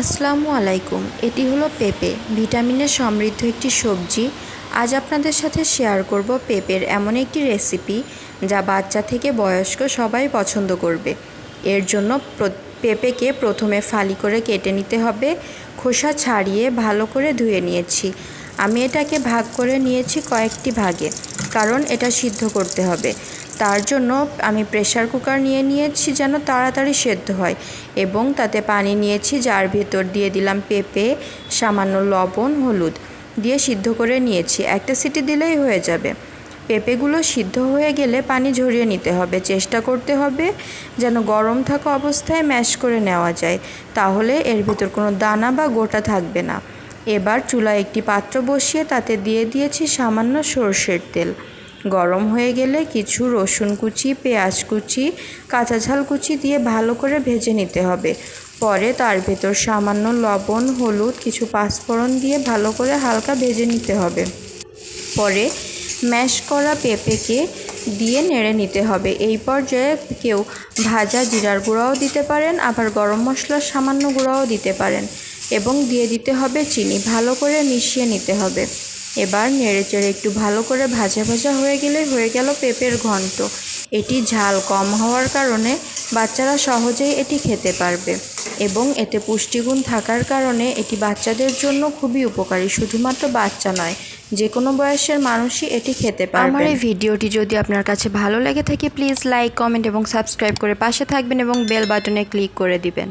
আসসালামু আলাইকুম, এটি হলো পেঁপে ভিটামিনে সমৃদ্ধ একটি সবজি। আজ আপনাদের সাথে শেয়ার করব পেঁপের এমন একটি রেসিপি যা বাচ্চা থেকে বয়স্ক সবাই পছন্দ করবে। এর জন্য পেঁপেকে প্রথমে ফালি করে কেটে নিতে হবে। খোসা ছাড়িয়ে ভালো করে ধুয়ে নিয়েছি। আমি এটাকে ভাগ করে নিয়েছি কয়েকটি ভাগে, কারণ এটা সিদ্ধ করতে হবে। তার জন্য আমি প্রেশার কুকার নিয়ে নিয়েছি যেন তাড়াতাড়ি সেদ্ধ হয় এবং তাতে পানি নিয়েছি, যার ভেতর দিয়ে দিলাম পেঁপে, সামান্য লবণ, হলুদ দিয়ে সিদ্ধ করে নিয়েছি। একটা সিটি দিলেই হয়ে যাবে। পেঁপেগুলো সিদ্ধ হয়ে গেলে পানি ঝরিয়ে নিতে হবে। চেষ্টা করতে হবে যেন গরম থাকা অবস্থায় ম্যাশ করে নেওয়া যায়, তাহলে এর ভেতর কোনো দানা বা গোটা থাকবে না। এবার চুলায় একটি পাত্র বসিয়ে তাতে দিয়ে দিয়েছি সামান্য সর্ষের তেল। গরম হয়ে গেলে কিছু রসুন কুচি, পেঁয়াজ কুচি, কাঁচা ঝাল কুচি দিয়ে ভালো করে ভেজে নিতে হবে। পরে তার ভেতর সামান্য লবণ, হলুদ, কিছু পাঁচফোড়ন দিয়ে ভালো করে হালকা ভেজে নিতে হবে। পরে ম্যাশ করা পেঁপেকে দিয়ে নেড়ে নিতে হবে। এই পর্যায়ে কেউ ভাজা জিরার গুঁড়াও দিতে পারেন, আবার গরম মশলার সামান্য গুঁড়াও দিতে পারেন। এবং দিয়ে দিতে হবে চিনি। ভালো করে মিশিয়ে নিতে হবে। এবার নেড়ে চেড়ে একটু ভালো করে ভাজা ভাজা হয়ে গেলে হয়ে গেল পেঁপের ঘন্ট। এটি ঝাল কম হওয়ার কারণে বাচ্চারা সহজেই এটি খেতে পারবে এবং এতে পুষ্টিগুণ থাকার কারণে এটি বাচ্চাদের জন্য খুবই উপকারী, শুধুমাত্র বাচ্চা নয় যে কোনো বয়সের মানুষই এটি খেতে পারবে। আমার এই ভিডিওটি যদি আপনার কাছে ভালো লেগে থাকে, প্লিজ লাইক, কমেন্ট এবং সাবস্ক্রাইব করে পাশে থাকবেন এবং বেল বাটনে ক্লিক করে দিবেন।